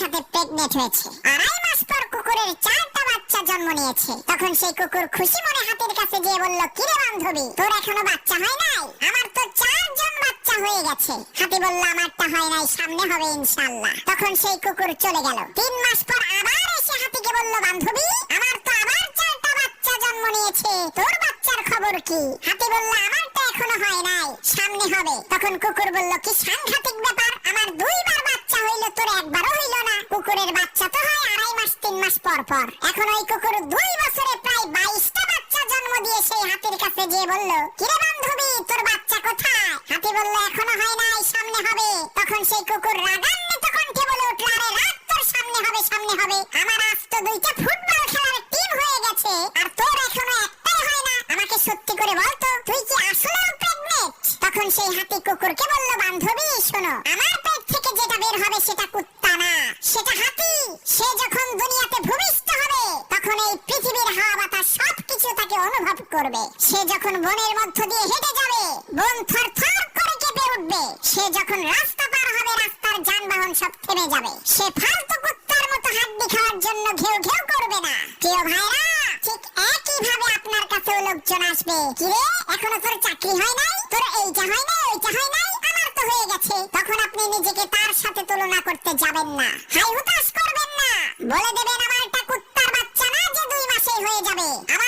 সাথে প্রেগনেন্ট হয়েছে। আড়াই মাস পর কুকুরের চারটা বাচ্চা জন্ম নিয়েছে। তখন সেই কুকুর খুশি মনে হাতির কাছে গিয়ে বলল, কিরে বান্ধবী, তোর এখনও বাচ্চা হয় নাই? আমার তো চারজন বাচ্চা হয়ে গেছে। হাতি বলল, আমারটা হয় নাই, সামনে হবে ইনশাআল্লাহ। তখন সেই কুকুর চলে গেল। তিন মাস পর আবার এসে হাতিকে বলল, বান্ধবী, আমার তো আবার চারটা বাচ্চা জন্ম নিয়েছে। তোর বাচ্চার খবর কি? হাতি বলল, আমারটা এখনও হয় নাই, সামনে হবে। তখন কুকুর বলল, কি সাংঘাতিক ব্যাপার আমার দুইবার বাচ্চা হইল তোর একবারও হইল না কুকুরের বাচ্চা তো হয় আড়াই মাস, তিন মাস পর পর। এখন ওই কুকুর দুই বছরে প্রায় বাইশটা বাচ্চা জন্ম দিয়ে সেই হাতির কাছে গিয়ে বলল, কিরে বান্ধবী, তোর বাচ্চা কোথায়? হাতি বলল, এখনও হয় নাই, সামনে হবে। তখন সেই কুকুর রাগান্বিত কণ্ঠে বলে উঠল, আরে রাত তোর সামনে হবে সামনে হবে। আমার আজ তো দুইটা ফুটবল খেলার টিম হয়ে গেছে, আর তোর এখনও একটাই হয় না। আমাকে সত্যি করে বলতো তুই কি আসলেও প্রেগনেন্ট তখন সেই হাতি কুকুরকে বলল, বান্ধবী, শোনো, আমার পেট থেকে যেটা বের হবে সেটা কুত্তা না সেটা হাতি সে যখন দুনিয়াতে ভূমিষ্ঠ হবে তখন এই পৃথিবীর হাওয়া বাতাস সবকিছু তাকে অনুভব করবে। সে যখন বনের মধ্য দিয়ে হেঁটে যাবে, বন থর থর করে কেঁপে উঠবে। সে যখন রাস্তা পার হবে, রাস্তার যানবাহন সব থেমে যাবে। সে ফালতু কুত্তার মতো হাড্ডি খাওয়ার জন্য ঘেউ ঘেউ করবে না। প্রিয় ভাইরা, ঠিক একই ভাবে আপনার কাছেও লোকজন আসবে। কিরে এখনও তোর চাকরি হয় নাই? তোর এইটা হয় নাই, ওইটা হয় নাই? আমার তো হয়ে গেছে। তখন আপনি নিজেকে তার সাথে তুলনা করতে যাবেন না। হাই হুতাশ করবেন না। বলে দেবেন আমারটা কুত্তার বাচ্চা না যে দুই মাসেই হয়ে যাবে। আমার